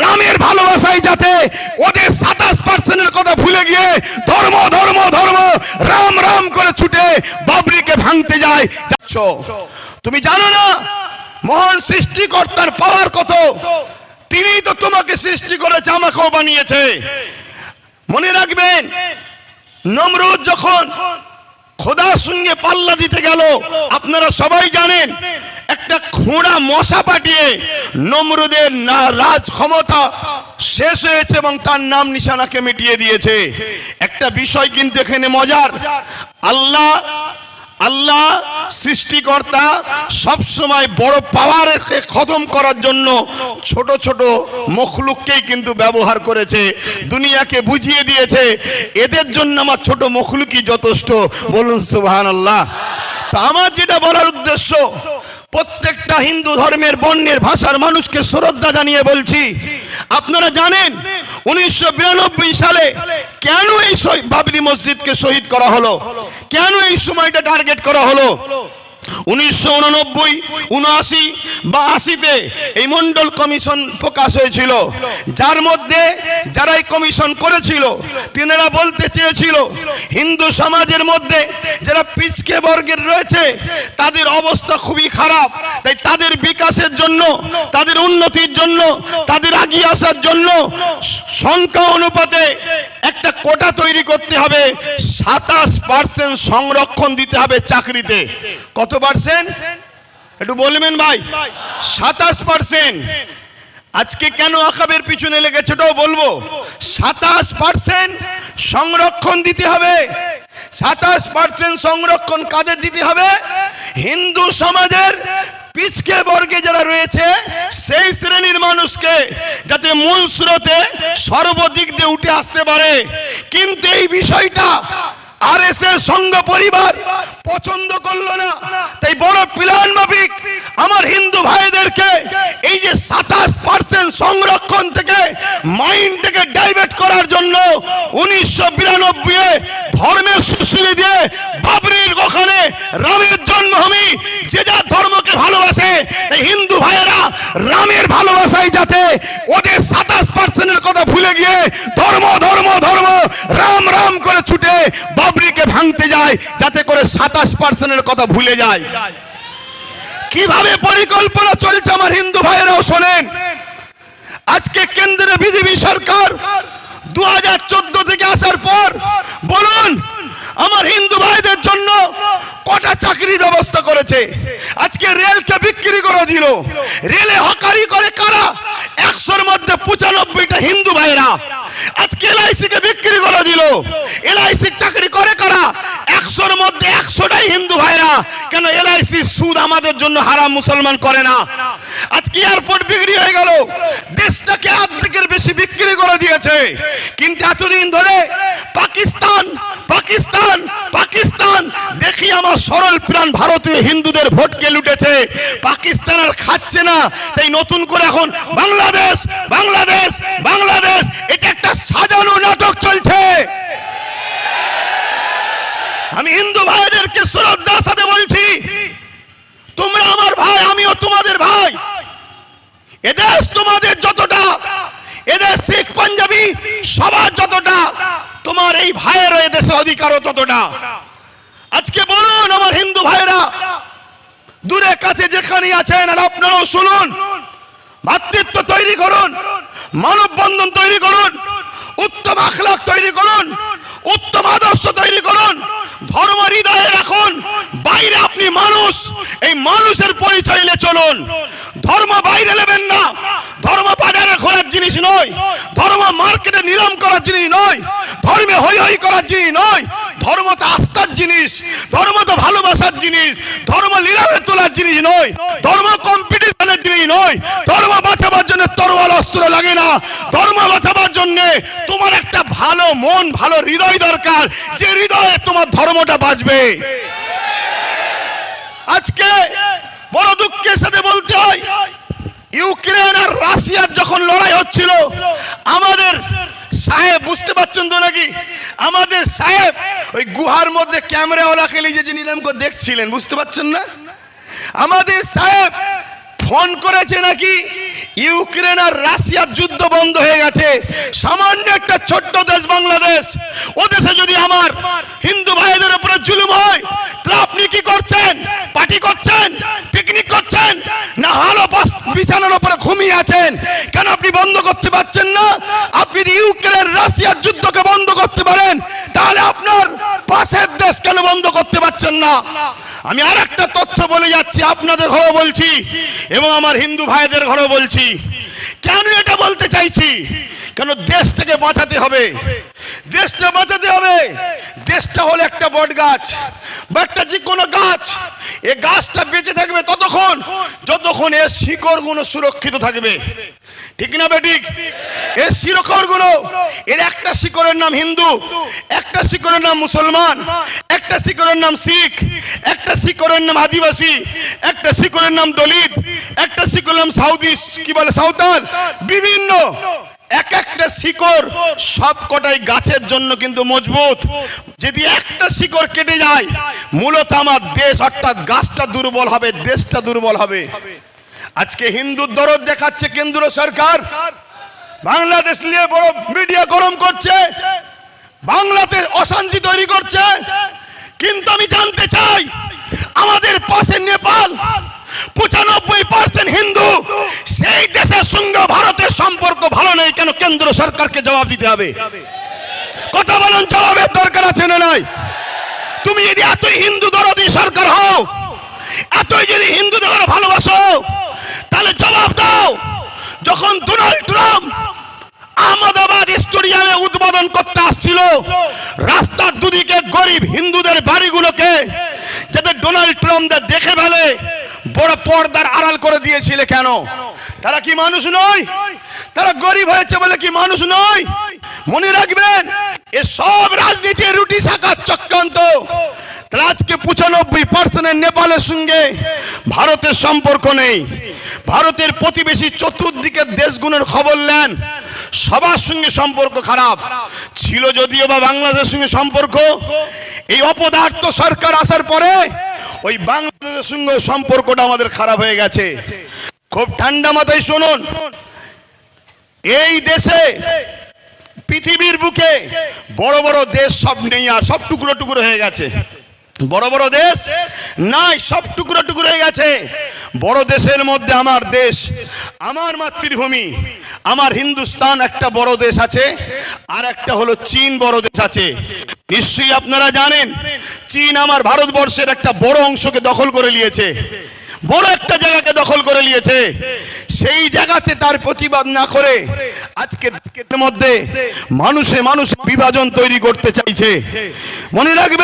রামের ভালোবাসায় যাতে ওদের সাতাশ পার্সেন্টের কথা ভুলে গিয়ে ধর্ম ধর্ম ধর্ম, রাম রাম করে ছুটে বাবরিকে ভাঙতে যায়। যাচ্ছ। তুমি জানো না, মহান সৃষ্টিকর্তার পাওয়ার কত? তিনিই তো তোমাকে সৃষ্টি করেছে, আমাকেও বানিয়েছে। মনে রাখবেন, নমরুদ যখন খোদার সঙ্গে পাল্লা দিতে গেল, আপনারা সবাই জানেন একটা খোঁড়া মশা পাঠিয়ে নমরুদের না রাজ ক্ষমতা শেষ হয়েছে এবং তার নাম নিশানাকে মিটিয়ে দিয়েছে। একটা বিষয় কিন্তু এখানে মজার। আল্লাহ আল্লাহ সৃষ্টিকর্তা সব সময় বড় পাওয়ারকে খতম করার জন্য ছোট ছোট মখলুককেই কিন্তু ব্যবহার করেছে। দুনিয়াকে বুঝিয়ে দিয়েছে। এদের জন্য আমার ছোট মখলুকই যথেষ্ট। বলুন সুবহান আল্লাহ তা আমার যেটা বলার উদ্দেশ্য প্রত্যেকটা হিন্দু ধর্মের বর্ণের ভাষার মানুষকে শ্রদ্ধা জানিয়ে বলছি। আপনারা জানেন, উনিশশো বিরানব্বই সালে কেন এই বাবরি মসজিদকে শহীদ করা হলো? কেন এই সময়টা টার্গেট করা হলো? উনিশশো উননব্বই, উনআশি বা আশিতে এই মন্ডল কমিশন প্রকাশ হয়েছিল। যার মধ্যে যারা এই কমিশন করেছিল, তিনারা বলতে চেয়েছিল, হিন্দু সমাজের মধ্যে যারা পিচকে বর্গের রয়েছে, তাদের অবস্থা খুবই খারাপ। তাই তাদের বিকাশের জন্য, তাদের উন্নতির জন্য, তাদের আগিয়ে আসার জন্য সংখ্যা অনুপাতে একটা কোটা তৈরি করতে হবে। সাতাশ পার্সেন্ট সংরক্ষণ দিতে হবে চাকরিতে। কত পার্সেন্ট একটু বলবেন ভাই। সাতাশ পার্সেন্ট আজকে কেন আকাবের পিছনে লেগেছে ওটাও বলব। সাতাশ পার্সেন্ট সংরক্ষণ দিতে হবে। সাতাশ পার্সেন্ট সংরক্ষণ কাদের দিতে হবে? হিন্দু সমাজের পিছকে বর্গে যারা রয়েছে, সেই শ্রেণির মানুষকে, যাতে মূল স্রোতে সর্বদিক দিয়ে উঠে আসতে পারে। কিন্তু এই বিষয়টা আর এস পরিবার পছন্দ করল না। তাই বড় প্ল্যান মাফিক আমার হিন্দু ভাইদেরকে এই যে সাতাশ সংরক্ষণ থেকে মাইন্ডটাকে ডাইভার্ট করার জন্য উনিশশো বিরানব্বই ধর্মের সুশ্রী দিয়ে বাবরির ওখানে রামের জন্মভূমি, যে যা ধর্মকে ভালোবাসে হিন্দু ভাইয়েরা রামের ভালোবাসায় যাতে ওদের সাতাশ পার্সেন্টের কথা ভুলে গিয়ে ধর্ম ধর্ম ধর্ম, রাম রাম করে বাবরিকে ভাঙতে যায়, যাতে করে সাতাশ পার্সেন্টের কথা ভুলে যায়। কীভাবে পরিকল্পনা চলছে আমার হিন্দু ভাইয়েরাও শোনেন। আজকে কেন্দ্রে বিজেপি সরকার দু হাজার চোদ্দ থেকে আসার পর বলুন, আমার হিন্দু ভাইদের জন্য কটা চাকরির ব্যবস্থা করেছে? আজকে রেলকে বিক্রি করে দিল। রেলে হকারি করে কারা? একশোর মধ্যে পঁচানব্বইটা হিন্দু ভাইরা আজকে এলআইসি কে বিক্রি করে দিল। এলআইসি মধ্যে হিন্দু ভাইরা, কেন এলআইসি সুদ আমাদের জন্য হারাম মুসলমান করে না? আজকে এয়ারপোর্ট বিক্রি হয়ে গেল, দেশটাকে অর্ধেকের বেশি বিক্রি করে দিয়েছে। কিন্তু এতদিন ধরে পাকিস্তান পাকিস্তান পাকিস্তান, দেখি আমার সরল প্রাণ ভারতীয় হিন্দুদের ভোটকে লুটেছে। পাকিস্তান আর খাচ্ছে না, তাই নতুন করে এখন বাংলাদেশ বাংলাদেশ বাংলাদেশ এটা একটা সাজানো নাটক চলছে আমি হিন্দু ভাইদেরকে শ্রদ্ধার সাথে বলছি তোমরা আমার ভাই আমিও তোমাদের ভাই এদেশ তোমাদের যতটা এদের শিখ পাঞ্জাবি সবার যতটা তোমার এই ভাইয়ের এদেশে অধিকারও ততটা আজকে বলুন আমার হিন্দু ভাইরা দূরে কাছে যেখানে আছেন, আর আপনারাও শুনুন। ভাতৃত্ব তৈরি করুন মানববন্ধন তৈরি করুন, উত্তম আখলাক তৈরি করুন, উত্তম আদর্শ তৈরি করুন, ধর্ম হৃদয়ে রাখুন, বাইরে আপনি মানুষ, এই মানুষের পরিচয় নিয়ে চলুন। ধর্ম বাইরে নেবেন না, ধর্ম বাজারে ঘোরার জিনিস নয়, ধর্ম মার্কেটে নিলাম করার জিনিস নয় ধর্মে হই হই করার জিনিস নয়। ধর্ম তো আস্থার জিনিস, ধর্ম তো ভালোবাসার জিনিস, ধর্ম নিলামে তোলার জিনিস নয়। ধর্ম কম্পিটিশনের জিনিস নয়। ধর্ম বাঁচাবার জন্য তরোয়াল, অস্ত্র লাগে না। ধর্ম বাঁচাবার জন্য তোমার একটা ভালো মন, ভালো হৃদয় দরকার। যে হৃদয়ে তোমার ধর্মটা বাঁচবে। আজকে বড় দুঃখের সাথে বলতে হয়, ইউক্রেন আর রাশিয়ার যখন লড়াই হচ্ছিল, আমাদের সাহেব, বুঝতে পারছেন তো নাকি? আমাদের সাহেব, ওই গুহার মধ্যে ক্যামেরাওয়ালা নিয়ে যে নিলাম করে দেখছিলেন, বুঝতে পারছেন না? আমাদের সাহেব ফোন করেছে নাকি, ইউক্রেন আর রাশিয়ার যুদ্ধ বন্ধ হয়ে গেছে। সামান্য একটা ছোট্ট দেশ বাংলাদেশ, ও দেশে যদি আমার হিন্দু ভাইদের উপরে জুলুম হয়, তাহলে আপনি কি করছেন? পার্টি করছেন? পিকনিক করছেন? না হালো বিছানার উপরে ঘুমিয়ে আছেন? কেন আপনি বন্ধ করতে পারছেন আপনি যদি ইউক্রেন রাশিয়ার যুদ্ধকে বন্ধ করতে পারেন, তাহলে আপনার পাশের দেশ কেন বন্ধ করতে পারছেন না? আমি আর একটা তথ্য বলে যাচ্ছি, আপনাদের ঘরেও বলছি এবং আমার হিন্দু ভাইদের ঘরেও বলছি। কেন এটা বলতে চাইছি? কেন দেশটাকে বাঁচাতে হবে? দেশটা বাঁচাতে হবে। দেশটা হলো একটা বট গাছ, বা একটা যে কোনো গাছ। এ গাছটা বেঁচে থাকবে ততক্ষণ, যতক্ষণ এর শিকড়গুলো সুরক্ষিত থাকবে। ঠিক না বেঠিক এর শিকড়গুলো এর একটা শিকড়ের নাম হিন্দু, একটা শিকড়ের নাম মুসলমান, একটা শিকড়ের নাম শিখ, একটা শিকড়ের নাম আদিবাসী, একটা শিকড়ের নাম দলিত, একটা শিকড়ের নাম সাউদি, কি বলে, সাঁওতাল? বিভিন্ন। এক একটা শিকড় সব কটাই গাছের জন্য কিন্তু মজবুত। যদি একটা শিকড় কেটে যায়, মূলত আমার দেশ অর্থাৎ গাছটা দুর্বল হবে, দেশটা দুর্বল হবে। আজকে হিন্দুর দরদ দেখাচ্ছে কেন্দ্র সরকার। বাংলাদেশ নিয়ে বড় মিডিয়া গরম করছে। বাংলাতে অশান্তি তৈরি করছে। কিন্তু আমি জানতে চাই, আমাদের পাশে নেপাল পঁচানব্বই পার্সেন্ট হিন্দু। সেই দেশের সঙ্গে ভারতের সম্পর্ক ভালো নেই কেন কেন্দ্র সরকারকে জবাব দিতে হবে? কথা বলুন, জবাবের দরকার আছে না নাই? তুমি যদি এতই হিন্দু দরদি সরকার হও, এতই যদি হিন্দু হিন্দুদের ভালোবাসো, তাহলে জবাব দাও। যখন ডোনাল্ড ট্রাম্প আহমেদাবাদ স্টেডিয়ামে উদ্বোধন করতে আসছিল, রাস্তার দুদিকে গরিব হিন্দুদের বাড়িগুলোকে যাতে ডোনাল্ড ট্রাম্পদের দেখে ফেলে বড় পর্দার আড়াল করে দিয়েছিলে কেন? তারা কি মানুষ নয়? তারা গরিব হয়েছে বলে কি মানুষ নয়? মনে রাখবেন, এ সব রাজনীতির রুটি শাখার চক্রান্ত। আজকে পঁচানব্বই পার্সেন্টের নেপালের সঙ্গে ভারতের সম্পর্ক নেই। ভারতের প্রতিবেশী চতুর্দিকের দেশগুলোর খবর নেন। সবার সঙ্গে সম্পর্ক খারাপ। ছিল যদিও বা বাংলাদেশের সঙ্গে সম্পর্ক। এই অপদার্থ সরকার আসার পরে ওই বাংলাদেশের সঙ্গে সম্পর্কটা আমাদের খারাপ হয়ে গেছে। খুব ঠান্ডা মাথায় শুনুন। এই দেশে, পৃথিবীর বুকে বড় বড় দেশ সব নেই আর সব টুকরো টুকরো হয়ে গেছে। বড় বড় দেশ নাই, সব টুকরো টুকরো হয়ে গেছে। বড় দেশের মধ্যে আমার দেশ, আমার মাতৃভূমি, আমার হিন্দুস্তান একটা বড় দেশ আছে, আর একটা হলো চীন বড় দেশ আছে। নিশ্চয়ই আপনারা জানেন, চীন আমার ভারতবর্ষের একটা বড় অংশকে দখল করে নিয়েছে। বড় একটা জায়গাকে দখল করে নিয়েছে। সেই জায়গাতে তার প্রতিবাদ না করে আজকে মধ্যে মানুষে মানুষ বিভাজন তৈরি করতে চাইছে। মনে রাখবে